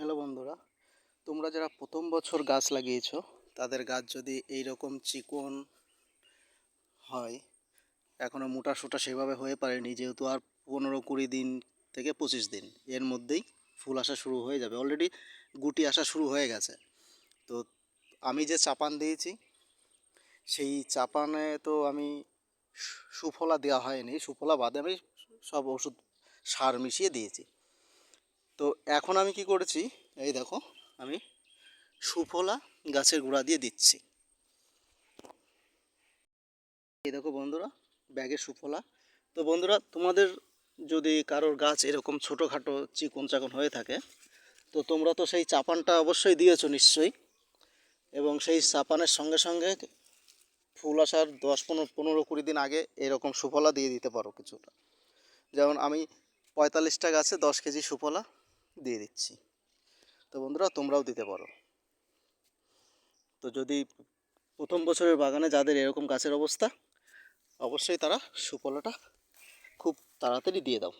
Hello বন্ধুরা, তোমরা যারা প্রথম বছর গাছ লাগিয়েছো, তাদের গাছ যদি এই রকম চিকন হয় এখনও মোটা সোটা সেভাবে হয়ে পারেনি, যেহেতু আর পনেরো কুড়ি দিন থেকে পঁচিশ দিন, এর মধ্যেই ফুল আসা শুরু হয়ে যাবে। অলরেডি গুটি আসা শুরু হয়ে গেছে। তো আমি যে চাপান দিয়েছি, সেই চাপানে তো আমি সুফলা দেওয়া হয়নি, সুফলা বাদে আমি সব ওষুধ সার মিশিয়ে দিয়েছি। তো এখন আমি কি করেছি? এই দেখো, আমি সুফলা গাছের গোড়া দিয়ে দিচ্ছি। এই দেখো বন্ধুরা ব্যাগের সুফলা। তো বন্ধুরা, তোমাদের যদি কারোর গাছ এরকম ছোটোখাটো চিকন চাকন হয়ে থাকে, তো তোমরা তো সেই চাপানটা অবশ্যই দিয়েছ নিশ্চয়ই। এবং সেই চাপানের সঙ্গে সঙ্গে ফুল আসার দশ পনেরো পনেরো কুড়ি দিন আগে এরকম সুফলা দিয়ে দিতে পারো কিছুটা। যেমন আমি পঁয়তাল্লিশটা গাছে দশ কেজি সুফলা দিয়ে দিচ্ছি। তো বন্ধুরা, তোমরাও দিতে পারো। তো যদি প্রথম বছরের বাগানে যাদের এরকম গাছের অবস্থা, অবশ্যই তারা সুফলটা খুব তাড়াতাড়ি দিয়ে দাও।